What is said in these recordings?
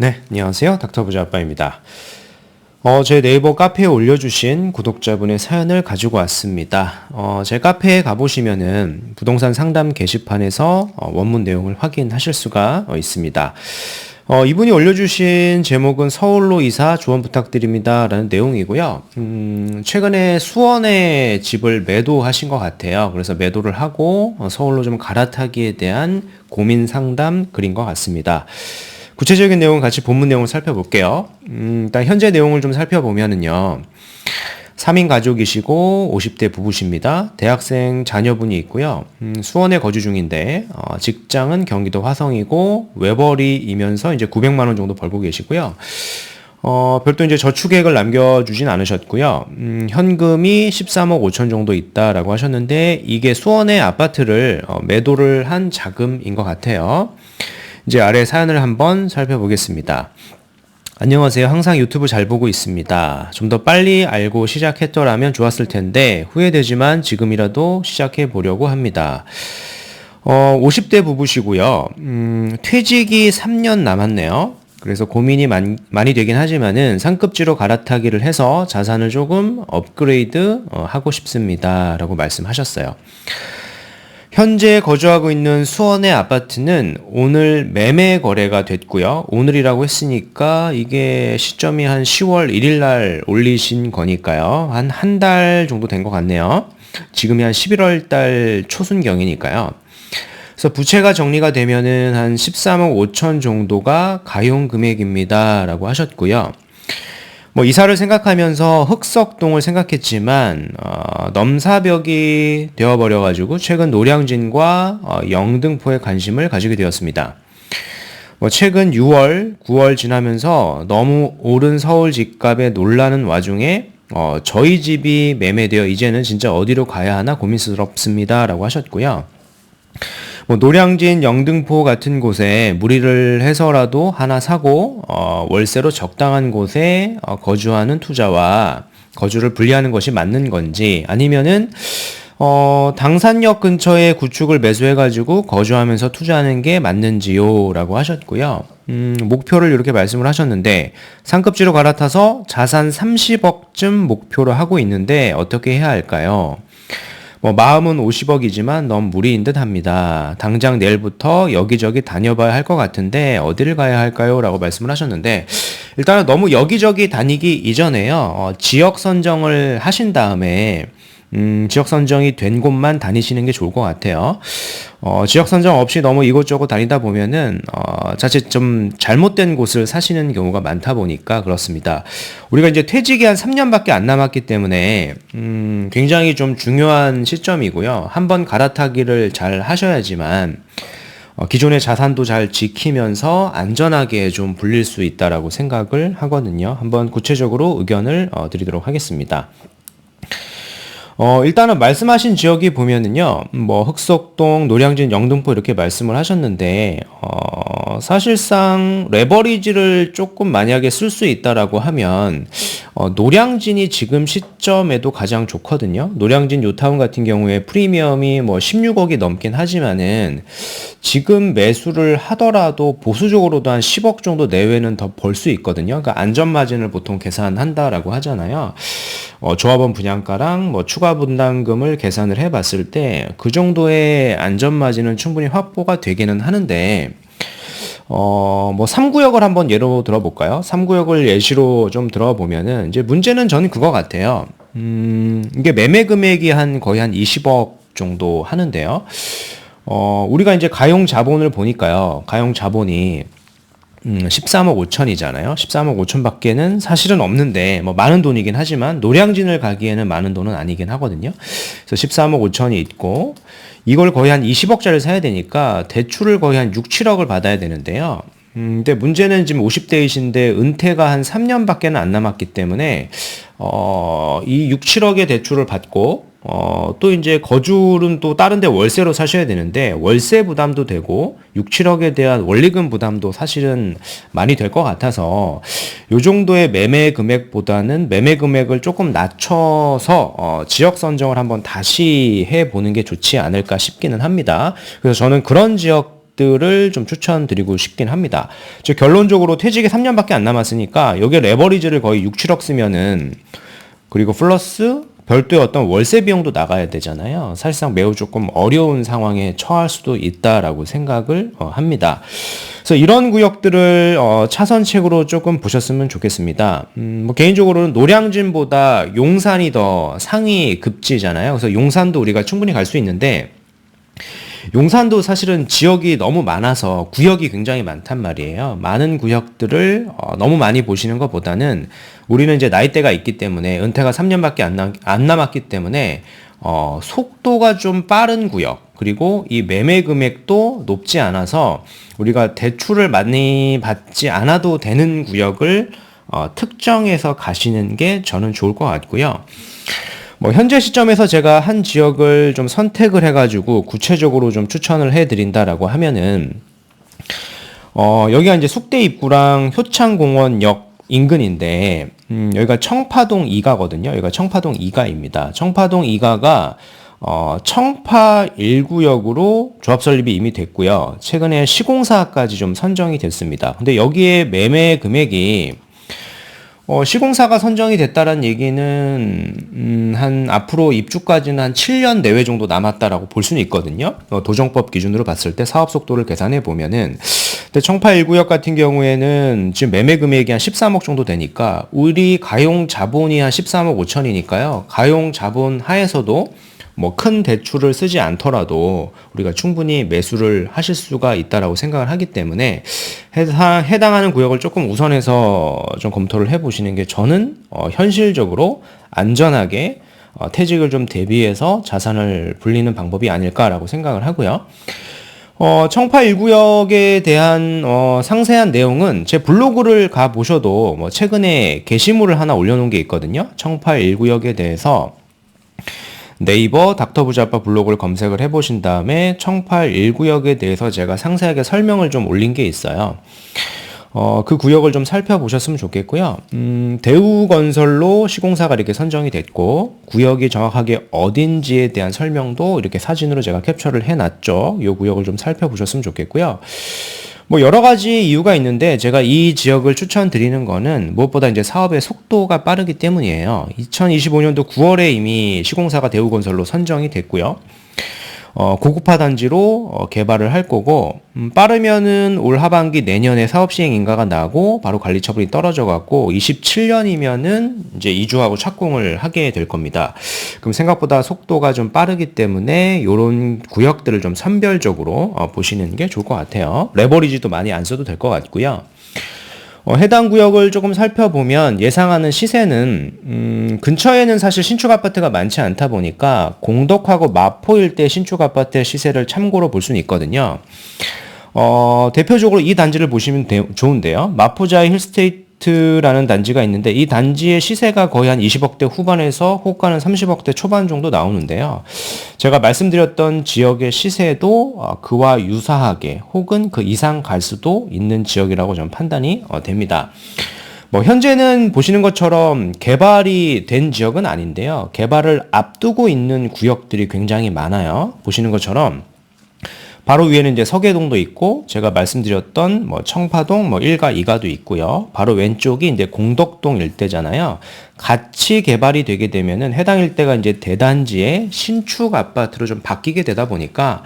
네, 안녕하세요. 닥터부자 아빠입니다. 어, 제 네이버 카페에 올려주신 구독자분의 사연을 가지고 왔습니다. 어, 제 카페에 가보시면은 부동산 상담 게시판에서 어, 원문 내용을 확인하실 수가 어, 있습니다. 어, 이분이 올려주신 제목은 서울로 이사 조언 부탁드립니다. 라는 내용이고요. 음, 최근에 수원에 집을 매도하신 것 같아요. 그래서 매도를 하고 어, 서울로 좀 갈아타기에 대한 고민 상담 글인 것 같습니다. 구체적인 내용은 같이 본문 내용을 살펴볼게요. 음, 일단 현재 내용을 좀 살펴보면은요. 3인 가족이시고 50대 부부십니다. 대학생 자녀분이 있고요. 음, 수원에 거주 중인데 어, 직장은 경기도 화성이고 외벌이이면서 이제 900만 원 정도 벌고 계시고요. 어, 별도 이제 저축액을 남겨주진 않으셨고요. 음, 현금이 13억 5천 정도 있다라고 하셨는데 이게 수원의 아파트를 어, 매도를 한 자금인 것 같아요. 이제 아래 사연을 한번 살펴보겠습니다. 안녕하세요. 항상 유튜브 잘 보고 있습니다. 좀 더 빨리 알고 시작했더라면 좋았을 텐데 후회되지만 지금이라도 시작해 보려고 합니다. 어, 50대 부부시고요. 음, 퇴직이 3년 남았네요. 그래서 고민이 많, 많이 되긴 하지만은 상급지로 갈아타기를 해서 자산을 조금 업그레이드 어, 하고 싶습니다. 라고 말씀하셨어요. 현재 거주하고 있는 수원의 아파트는 오늘 매매 거래가 됐고요. 오늘이라고 했으니까 이게 시점이 한 10월 1일 날 올리신 거니까요. 한 한 달 정도 된 것 같네요. 지금이 한 11월 달 초순경이니까요. 그래서 부채가 정리가 되면은 한 13억 5천 정도가 가용 금액입니다라고 하셨고요. 뭐 이사를 생각하면서 흑석동을 생각했지만 어, 넘사벽이 되어버려 가지고 최근 노량진과 어, 영등포에 관심을 가지게 되었습니다. 뭐 최근 6월, 9월 지나면서 너무 오른 서울 집값에 놀라는 와중에 어, 저희 집이 매매되어 이제는 진짜 어디로 가야 하나 고민스럽습니다라고 하셨고요. 뭐 노량진, 영등포 같은 곳에 무리를 해서라도 하나 사고 어, 월세로 적당한 곳에 어, 거주하는 투자와 거주를 분리하는 것이 맞는 건지 아니면은 어, 당산역 근처에 구축을 매수해가지고 거주하면서 투자하는 게 맞는지요 라고 하셨고요. 음, 목표를 이렇게 말씀을 하셨는데 상급지로 갈아타서 자산 30억쯤 목표로 하고 있는데 어떻게 해야 할까요? 뭐 마음은 50억이지만 너무 무리인 듯 합니다. 당장 내일부터 여기저기 다녀봐야 할 것 같은데 어디를 가야 할까요? 라고 말씀을 하셨는데 일단은 너무 여기저기 다니기 이전에요. 어, 지역 선정을 하신 다음에 음, 지역 선정이 된 곳만 다니시는 게 좋을 것 같아요. 어, 지역 선정 없이 너무 이곳저곳 다니다 보면은 어, 자칫 좀 잘못된 곳을 사시는 경우가 많다 보니까 그렇습니다. 우리가 이제 퇴직이 한 3년밖에 안 남았기 때문에 음, 굉장히 좀 중요한 시점이고요. 한번 갈아타기를 잘 하셔야지만 어, 기존의 자산도 잘 지키면서 안전하게 좀 불릴 수 있다라고 생각을 하거든요. 한번 구체적으로 의견을 어, 드리도록 하겠습니다. 어, 일단은 말씀하신 지역이 보면은요, 뭐, 흑석동, 노량진, 영등포 이렇게 말씀을 하셨는데, 어, 사실상 레버리지를 조금 만약에 쓸 수 있다라고 하면, 어, 노량진이 지금 시점에도 가장 좋거든요. 노량진 요타운 같은 경우에 프리미엄이 뭐 16억이 넘긴 하지만은, 지금 매수를 하더라도 보수적으로도 한 10억 정도 내외는 더 벌 수 있거든요. 그러니까 안전 마진을 보통 계산한다라고 하잖아요. 어, 조합원 분양가랑 뭐 추가 분담금을 계산을 해봤을 때 그 정도의 안전 마진은 충분히 확보가 되기는 하는데 어, 뭐 3구역을 한번 예로 들어볼까요? 3구역을 예시로 좀 들어보면은 이제 문제는 저는 그거 같아요. 음, 이게 매매 금액이 한 거의 한 20억 정도 하는데요. 어, 우리가 이제 가용 자본을 보니까요. 가용 자본이 음, 13억 5천이잖아요. 13억 5천 밖에는 사실은 없는데, 뭐, 많은 돈이긴 하지만, 노량진을 가기에는 많은 돈은 아니긴 하거든요. 그래서 13억 5천이 있고, 이걸 거의 한 20억짜리 사야 되니까, 대출을 거의 한 6, 7억을 받아야 되는데요. 음, 근데 문제는 지금 50대이신데, 은퇴가 한 3년밖에는 안 남았기 때문에, 어, 이 6, 7억의 대출을 받고, 어, 또 이제 거주는 또 다른 데 월세로 사셔야 되는데 월세 부담도 되고 6, 7억에 대한 원리금 부담도 사실은 많이 될 것 같아서 요 정도의 매매 금액보다는 매매 금액을 조금 낮춰서 어, 지역 선정을 한번 다시 해 보는 게 좋지 않을까 싶기는 합니다. 그래서 저는 그런 지역 구역들을 좀 추천드리고 싶긴 합니다. 즉 결론적으로 퇴직이 3년밖에 안 남았으니까 여기에 레버리지를 거의 6, 7억 쓰면은 그리고 플러스 별도의 어떤 월세 비용도 나가야 되잖아요. 사실상 매우 조금 어려운 상황에 처할 수도 있다라고 생각을 어, 합니다. 그래서 이런 구역들을 어, 차선책으로 조금 보셨으면 좋겠습니다. 음, 뭐 개인적으로는 노량진보다 용산이 더 상위 급지잖아요. 그래서 용산도 우리가 충분히 갈 수 있는데 용산도 사실은 지역이 너무 많아서 구역이 굉장히 많단 말이에요. 많은 구역들을 어, 너무 많이 보시는 것보다는 우리는 이제 나이대가 있기 때문에 은퇴가 3년밖에 안, 남, 안 남았기 때문에 어, 속도가 좀 빠른 구역 그리고 이 매매 금액도 높지 않아서 우리가 대출을 많이 받지 않아도 되는 구역을 어, 특정해서 가시는 게 저는 좋을 것 같고요. 뭐 현재 시점에서 제가 한 지역을 좀 선택을 해가지고 구체적으로 좀 추천을 해드린다라고 하면은 어 여기가 이제 숙대 입구랑 효창공원역 인근인데 음 여기가 청파동 2가거든요. 여기가 청파동 2가입니다. 청파동 2가가 어, 청파 1구역으로 조합 설립이 이미 됐고요. 최근에 시공사까지 좀 선정이 됐습니다. 근데 여기에 매매 금액이 어, 시공사가 선정이 됐다는 얘기는 음, 한 앞으로 입주까지는 한 7년 내외 정도 남았다라고 볼 수는 있거든요. 어, 도정법 기준으로 봤을 때 사업 속도를 계산해 보면은 근데 청파 1구역 같은 경우에는 지금 매매 금액이 한 13억 정도 되니까 우리 가용 자본이 한 13억 5천이니까요. 가용 자본 하에서도 뭐 큰 대출을 쓰지 않더라도 우리가 충분히 매수를 하실 수가 있다라고 생각을 하기 때문에 해당, 하는 구역을 조금 우선해서 좀 검토를 해보시는 게 저는 어, 현실적으로 안전하게 어, 퇴직을 좀 대비해서 자산을 불리는 방법이 아닐까라고 생각을 하고요. 어, 청파 1구역에 대한 어, 상세한 내용은 제 블로그를 가 보셔도 뭐 최근에 게시물을 하나 올려놓은 게 있거든요. 청파 1구역에 대해서 네이버 닥터부자파 블로그를 검색을 해보신 다음에 청팔 1구역에 대해서 제가 상세하게 설명을 좀 올린 게 있어요. 어, 그 구역을 좀 살펴보셨으면 좋겠고요. 음, 대우건설로 시공사가 이렇게 선정이 됐고, 구역이 정확하게 어딘지에 대한 설명도 이렇게 사진으로 제가 캡처를 해놨죠. 이 구역을 좀 살펴보셨으면 좋겠고요. 뭐 여러 가지 이유가 있는데 제가 이 지역을 추천드리는 거는 무엇보다 이제 사업의 속도가 빠르기 때문이에요. 2025년도 9월에 이미 시공사가 대우건설로 선정이 됐고요. 어, 고급화 단지로 어, 개발을 할 거고 음, 빠르면은 올 하반기 내년에 사업 시행 인가가 나고 바로 관리 처분이 떨어져 갖고 27년이면은 이제 이주하고 착공을 하게 될 겁니다. 그럼 생각보다 속도가 좀 빠르기 때문에 요런 구역들을 좀 선별적으로 어, 보시는 게 좋을 것 같아요. 레버리지도 많이 안 써도 될 것 같고요. 어, 해당 구역을 조금 살펴보면 예상하는 시세는 음, 근처에는 사실 신축 아파트가 많지 않다 보니까 공덕하고 마포 일대 신축 아파트의 시세를 참고로 볼 수는 있거든요. 어, 대표적으로 이 단지를 보시면 되, 좋은데요. 마포자이 힐스테이트 아파트라는 단지가 있는데 이 단지의 시세가 거의 한 20억대 후반에서 호가는 30억대 초반 정도 나오는데요. 제가 말씀드렸던 지역의 시세도 어, 그와 유사하게 혹은 그 이상 갈 수도 있는 지역이라고 저는 판단이 어, 됩니다. 뭐 현재는 보시는 것처럼 개발이 된 지역은 아닌데요. 개발을 앞두고 있는 구역들이 굉장히 많아요. 보시는 것처럼 바로 위에는 이제 서계동도 있고 제가 말씀드렸던 뭐 청파동 뭐 1가 2가도 있고요. 바로 왼쪽이 이제 공덕동 일대잖아요. 같이 개발이 되게 되면은 해당 일대가 이제 대단지의 신축 아파트로 좀 바뀌게 되다 보니까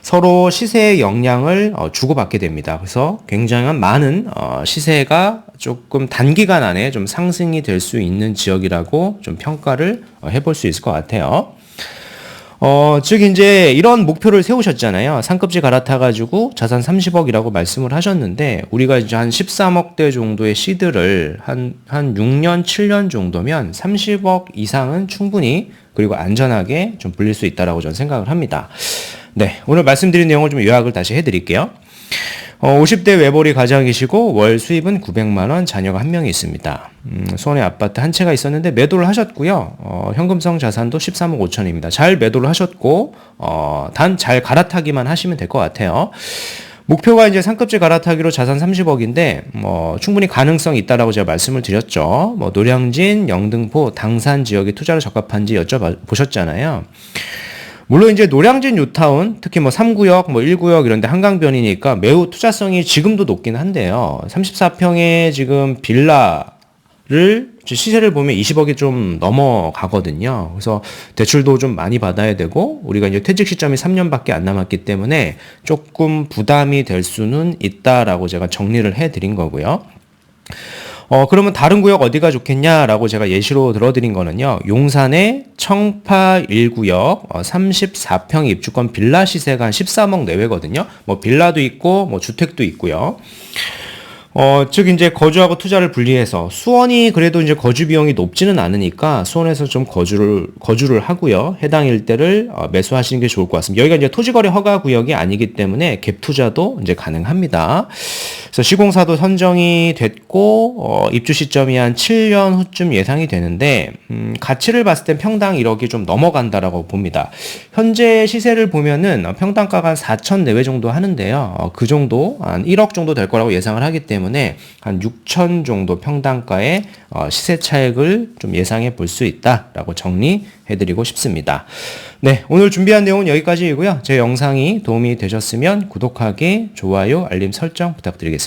서로 시세의 영향을 어, 주고받게 됩니다. 그래서 굉장한 많은 어, 시세가 조금 단기간 안에 좀 상승이 될 수 있는 지역이라고 좀 평가를 어, 해볼 수 있을 것 같아요. 어, 즉 이제 이런 목표를 세우셨잖아요. 상급지 갈아타가지고 자산 30억이라고 말씀을 하셨는데 우리가 이제 한 13억대 정도의 시드를 한, 한 6년, 7년 정도면 30억 이상은 충분히 그리고 안전하게 좀 불릴 수 있다라고 저는 생각을 합니다. 네. 오늘 말씀드린 내용을 좀 요약을 다시 해드릴게요. 어, 50대 외벌이 가장이시고 월 수입은 900만 원, 자녀가 한 명이 있습니다. 음, 수원에 아파트 한 채가 있었는데 매도를 하셨고요. 어, 현금성 자산도 13억 5천입니다. 잘 매도를 하셨고 어, 단 잘 갈아타기만 하시면 될 것 같아요. 목표가 이제 상급지 갈아타기로 자산 30억인데 뭐 충분히 가능성이 있다라고 제가 말씀을 드렸죠. 뭐 노량진, 영등포, 당산 지역의 투자로 적합한지 여쭤보셨잖아요. 물론 이제 노량진 뉴타운 특히 뭐 3구역 뭐 1구역 이런 데 한강변이니까 매우 투자성이 지금도 높긴 한데요. 34평의 지금 빌라를 시세를 보면 20억이 좀 넘어가거든요. 그래서 대출도 좀 많이 받아야 되고 우리가 이제 퇴직 시점이 3년밖에 안 남았기 때문에 조금 부담이 될 수는 있다라고 제가 정리를 해 드린 거고요. 어, 그러면 다른 구역 어디가 좋겠냐라고 제가 예시로 들어드린 거는요. 용산의 청파 1구역 어, 34평 입주권 빌라 시세가 한 13억 내외거든요. 뭐 빌라도 있고 뭐 주택도 있고요. 어, 즉 이제 거주하고 투자를 분리해서 수원이 그래도 이제 거주 비용이 높지는 않으니까 수원에서 좀 거주를 거주를 하고요. 해당 일대를 어, 매수하시는 게 좋을 것 같습니다. 여기가 이제 토지거래 허가 구역이 아니기 때문에 갭 투자도 이제 가능합니다. 그래서 시공사도 선정이 됐고 어, 입주 시점이 한 7년 후쯤 예상이 되는데 음, 가치를 봤을 땐 평당 1억이 좀 넘어간다라고 봅니다. 현재 시세를 보면은 어, 평당가가 한 4천 내외 정도 하는데요. 어, 그 정도 한 1억 정도 될 거라고 예상을 하기 때문에 한 6천 정도 평당가의 어, 시세 차익을 좀 예상해 볼 수 있다라고 정리해 드리고 싶습니다. 네, 오늘 준비한 내용은 여기까지이고요. 제 영상이 도움이 되셨으면 구독하기, 좋아요, 알림 설정 부탁드리겠습니다.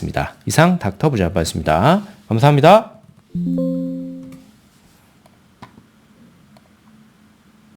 이상 닥터 부자빠였습니다. 감사합니다.